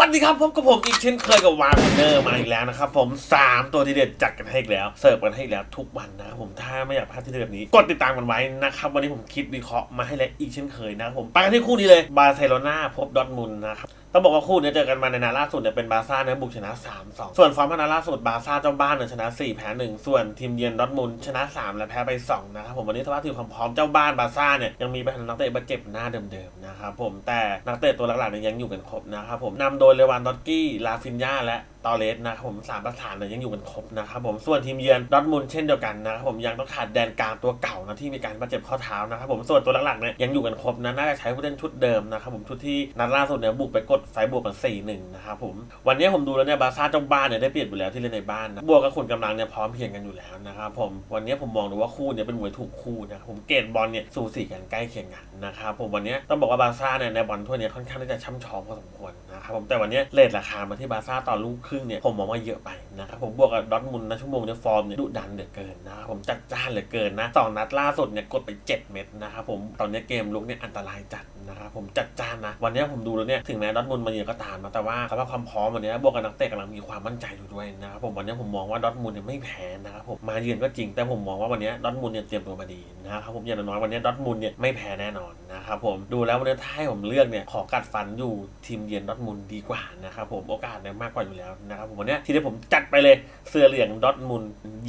วัสดีครับพบกับผมอีกเช่นเคยกับวานเนอร์มาอีกแล้วนะครับผม 3 ตัวที่เด็ดจัดกันให้อีกแล้ว เสิร์ฟกันให้อีกแล้วทุกวันนะครับผมถ้าไม่อยากพลาดที่เด็ดแบบนี้ กดติดตามกันไว้นะครับ วันนี้ผมคิดวิเคราะห์มาให้แล้วอีกเช่นเคยนะครับผมไปกันที่คู่นี้เลยบาร์เซโลนาพบดอร์ทมุนนะครับต้องบอกว่าคู่นี้เจอกันมาในนัดล่าสุดเนี่ยเป็นบาร์ซ่าเนี่ยบุกชนะ 3-2 ส่วนฟอร์มนัดล่าสุดบาร์ซ่าเจ้าบ้านเนี่ยชนะ 4 แพ้ 1 ส่วนทีมเยือนดอทมุนชนะ 3 และแพ้ไป 2 นะครับผมวันนี้สภาพทีมความพร้อมเจ้าบ้านบาร์ซ่าเนี่ยยังมีปัญหานักเตะบาดเจ็บหน้าเดิมๆนะครับผมแต่นักเตะตัวหลักๆเนี่ยยังอยู่กันครบนะครับผมนำโดยเลวานดอตกี้ ลาฟินยาและตอเลสนะครับผมสามประธานเนี่ยยังอยู่กันครบนะครับผมส่วนทีมเยือนดอร์ทมุนเช่นเดียวกันนะครับผมยังต้องขาดแดนกลางตัวเก่านะที่มีการบาดเจ็บข้อเท้านะครับผมส่วนตัวหลักๆเนี่ยยังอยู่กันครบนะน่าจะใช้ผู้เล่นชุดเดิมนะครับผมชุดที่นัดล่าสุดเนี่ยบุกไปกดไฟบวกกัน4 1นะครับผมวันนี้ผมดูแล้วเนี่ยบาซ่าเจ้าบ้านเนี่ยได้เปรียบอยู่แล้วที่เล่นในบ้านนะบวกกับขุนกำลังเนี่ยพร้อมเพรียงกันอยู่แล้วนะครับผมวันนี้ผมมองดูว่าคู่เนี่ยเป็นมวยถูกคู่นะครับผมเกมบอลเนี่ยสูสีกันใกล้เคียงกันนะครับผมวันนี้ต้องบอกว่าบาร์ซ่าเนี่ยในบอลถ้วเนี่ยค่อนข้างที่จะช่ำชองพอสมควรนะครับผมแแต่วันนี้เลทราคามาที่บาซ่าต่อลูกครึ่งเนี่ยผมมองว่าเยอะไปนะครับผมบวกกับดอทมุนนะชั่วโมงเนี่ยฟอร์มเนี่ยดุดันเหลือเกินนะครับผมจัดจ้านเหลือเกินนะสองนัดล่าสุดเนี่ยกดไป 7 เม็ดนะครับผมตอนนี้เกมลุกเนี่ยอันตรายจัด นะครับผมจัดจานนะ วันนี้ผมดูแล้วเนี่ยถึงแม้ดอทมุนมาเยือนก็ตามนะแต่ว่าสภาพความพร้อมวันนี้บวกกับนักเตะกำลังมีความมั่นใจอยู่ด้วยนะครับผมวันนี้ผมมองว่าดอทมุนเนี่ยไม่แพ้นะครับผมมาเยือนก็จริง แต่ผมมองว่าวันนี้ดอทมุนเนี่ยเตรียมตัวมาดีนะครับผมอย่างน้อยวันนี้ดอทมุนเนี่ยไม่แพ้แน่นอนนะครับผมดูแล้ววันนี้ถ้าให้ผมเลือกเนี่ยขอกัดฟันอยู่ทีมเยือนดอทมุนดีกว่านะครับผมโอกาสเนี่ยมากกว่าอยู่แล้วนะครับผมวันนี้ทีเดียวผมจัดไปเลยเสื้อเหลืองดอทมุน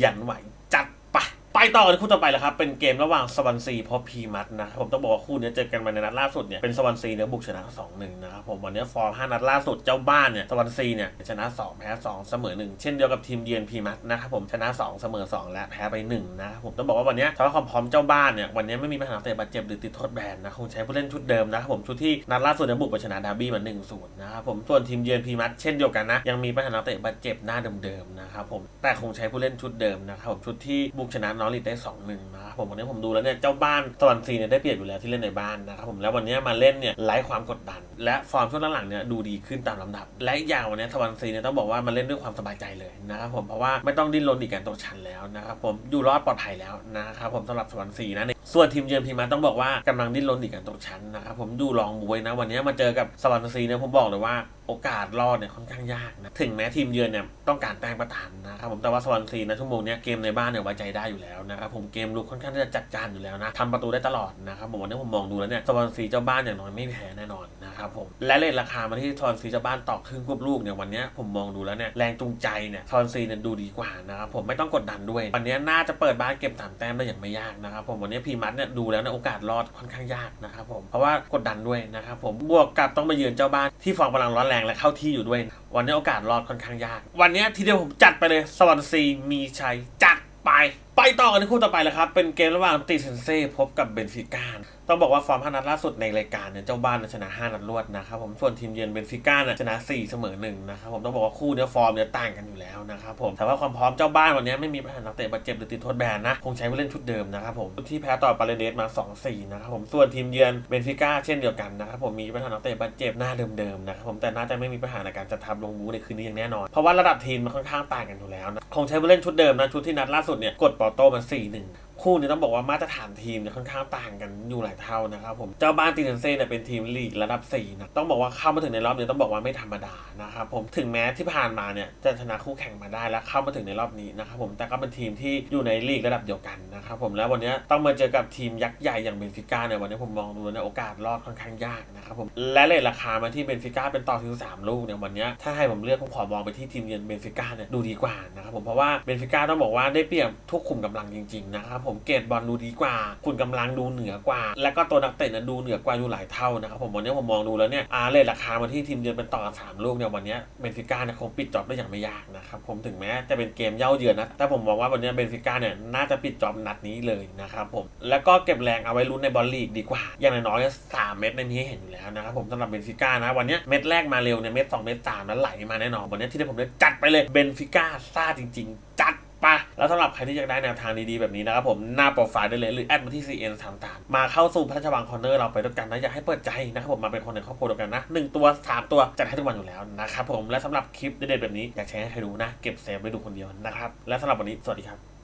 ยันไหว ต่อกันคู่ต่อไปแล้วครับ เป็นเกมระหว่างสวอนซีพบพีมัดนะผมต้องบอกว่าคู่นี้เจอกันมาในนัดล่าสุดเนี่ยเป็นสวอนซีเนี่ยบุกชนะ 2-1 นะครับผมวันนี้ฟอร์ม 5 นัดล่าสุดเจ้าบ้านเนี่ยสวอนซีเนี่ยชนะ 2 แพ้ 2 เสมอ 1 เช่นเดียวกับทีมเยือนพีมัดนะครับผมชนะ 2 เสมอ 2 และแพ้ไป 1 นะครับผมต้องบอกว่าวันนี้สำหรับความพร้อมเจ้าบ้านเนี่ยวันนี้ไม่มีปัญหาเตะบาดเจ็บหรือติดโทษแบนนะคงใช้ผู้เล่นชุดเดิมนะครับผมชุดที่นัดล่าสุดเนี่ยบุกไปชนะดาร์บี้มา1-0นะครับผมส่วนทีมเยือนพีมัดเช่นเดียวกันนะยังมีปัญหาเตะบาดเจ็บหน้าเดิมๆนะครับผมแต่คงใช้ผู้เล่นชุดเดิมนะครับผมชุดที่บุกชนะนอรลิเต้สองหนึ่งนะ ผมวันนี้ผมดูแล้วเนี่ยเจ้าบ้านสวรรค์ซีเนี่ยได้เปรียบอยู่แล้วที่เล่นในบ้านนะครับผมแล้ววันนี้มาเล่นเนี่ยไร้ความกดดัน และฟอร์มช่วงหลังๆเนี่ยดูดีขึ้นตามลำดับ และอย่างวันนี้สวรรค์ซีเนี่ยต้องบอกว่ามันเล่นด้วยความสบายใจเลยนะครับผมเพราะว่าไม่ต้องดิ้นรนอีกการตกชั้นแล้วนะครับผมอยู่รอดปลอดภัยแล้วนะครับผมสำหรับสวรรค์ซีนะเนี่ยส่วนทีมเยือนพีมาต้องบอกว่ากำลังดิ้นรนอีกการตกชั้นนะครับผมดูลองบวยนะวันนี้มาเจอกับสวรรค์ซีเนี่ยผมบอกเลยว่าโอกาสรอดเนี่ยค่อนข้างยากนะถึงแม้ทีมเยือนเนี่ยต้องการแต้มประทานนะครับผมแต่ว่าสวรรค์ซีนะชั่วโมงนี้เกมในบ้านเนี่ยไว้ใจได้อยู่แล้วนะครับผมเกมลุกค่อนข้างที่จะจัดการอยู่แล้วนะทำประตูได้ตลอดนะครับผมวันนี้ผมมองดูแล้วเนี่ยสวรรค์ซีเจ้าบ้านอย่างน้อยไม่แพ้แน่นอนนะครับผมและเลทราคามาที่สวรรค์ซีเจ้าบ้านต่อครึ่งควบลูกเนี่ยวันนี้ผมมองดูแล้วเนี่ยแรงจูงใจเนี่ยสวรรค์ซีเนี่ยดูดีกว่านะครับผมไม่ต้องกดดันด้วย วันนี้น่าจะเปิดบ้านเก็บสามแต้มได้อย่างไม่ยากนะครับผมวันนี้พีมัดเนี่ยดูแล้วเนี่ยโอกาสรอดค่อนข้างยากนะครับผมเพราะว่ากดดันด้วยนะครับผมบวกกับต้องมาเยือนเจ้าบ้านที่ฟอร์มกำลังร้อนแรงและเข้าที่อยู่ด้วย วันนี้โอกาสรอดค่อนข้างยาก วันนี้ทีเดียวผมจัดไปเลยสวรรค์ซีมีชัยจ ไป ไปต่อกันที่คู่ต่อไปแล้วครับ เป็นเกมระหว่างติเซนเซ่พบกับเบนฟิก้า ต้องบอกว่าฟอร์ม5นัดล่าสุดในรายการเนี่ยเจ้าบ้านเนี่ยชนะ 5 นัดรวดนะครับผมส่วนทีมเยือนเบนฟิก้าเนี่ยชนะ 4 เสมอ1นะครับผมต้องบอกว่าคู่เนี้ยฟอร์มเนี่ยต่างกันอยู่แล้วนะครับผมแต่ว่าความพร้อมเจ้าบ้านวันนี้ไม่มีปัญหานักเตะบาดเจ็บหรือติดโทษแบนนะคงใช้ผู้เล่นชุดเดิมนะครับผมที่แพ้ต่อปาเลเดสมา2-4นะครับผมส่วนทีมเยือนเบนฟิก้าเช่นเดียวกันนะครับผมมีปัญหานักเตะบาดเจ็บหน้าเดิมๆนะครับผมแต่น่าจะไม่มีปัญหาในการจัดทัพลงบูในคืนนี้อย่างแน่นอนเพราะว่าระดับทีมมันค่อนข้างต่างกันอยู่แล้วนะคงใช้ผู้เล่นชุดเดิมนะชุดที่นัดล่าสุดเนี่ยกดปอโต้มา4-1 คู่นี้ต้องบอกว่ามาตรฐานทีมเนี่ยค่อนข้างต่างกันอยู่หลายเท่านะครับผมเจ้าบ้านตีเนเซ่เนี่ยเป็นทีมลีกระดับ4นะต้องบอกว่าเข้ามาถึงในรอบนี้ต้องบอกว่าไม่ธรรมดานะครับผมถึงแม้ที่ผ่านมาเนี่ยจะชนะคู่แข่งมาได้แล้วเข้ามาถึงในรอบนี้นะครับผมแต่ก็เป็นทีมที่อยู่ในลีกระดับเดียวกันนะครับผมแล้ววันนี้ต้องมาเจอกับทีมยักษ์ใหญ่อย่างเบนฟิก้าเนี่ยวันนี้ผมมองดูในโอกาสรอดค่อนข้างยากนะครับผมและเลทราคามาที่เบนฟิก้าเป็นต่อถึงสามลูกเนี่ยวันนี้ถ้าให้ผมเลือกผมขอมองไปที่ทีมเยือนเบนฟิก้าเนี่ยดูดีกว่านะครับผมเพราะว่าเบนฟิก้าต้องบอกว่าได้เปรียบทุกขุมกำลังจริงๆนะครับผมเกรดบอลดูดีกว่า คุณกำลังดูเหนือกว่า แล้วก็ตัวนักเตะเนี่ยดูเหนือกว่าอยู่หลายเท่านะครับผมวันนี้ผมมองดูแล้วเนี่ยอาเลทราคามาที่ทีมเยือนเป็นต่อสามลูกเนี่ยวันนี้เบนฟิก้าเนี่ยคงปิดจ็อบได้อย่างไม่ยากนะครับผมถึงแม้จะเป็นเกมเย่าเยือนนะแต่ผมมองว่าวันนี้เบนฟิก้าเนี่ยน่าจะปิดจ็อบนัดนี้เลยนะครับผมแล้วก็เก็บแรงเอาไว้ลุ้นในบอลลีกดีกว่า อย่างน้อยๆสามเม็ดในนี้เห็นอยู่แล้วนะครับผมสำหรับเบนฟิก้านะวันนี้เม็ดแรกมาเร็วเนี่ยเม็ดสองเม็ดสามนั้นไหลมาแน่นอนวันนี้ที่ได้ผมได้จัดไปเลยเบนฟิก้าซ่าจริง ๆ จัดไปแล้วสำหรับใครที่อยากได้แนวทางดีๆแบบนี้นะครับผมหน้าโปรไฟล์ได้เลยหรือแอดมาที่ CN สามตามมาเข้าสู่พระราชวังคอนเนอร์เราไปด้วยกันนะอยากให้เปิดใจนะครับผมมาเป็นคนในครอบครัวเดียวกันนะหนึ่งตัวสามตัวจัดให้ทุกวันอยู่แล้วนะครับผมและสำหรับคลิปเด็ดๆแบบนี้อยากแชร์ให้ใครดูนะ เก็บเซฟไว้ดูคนเดียวนะครับและสำหรับวันนี้สวัสดีครับ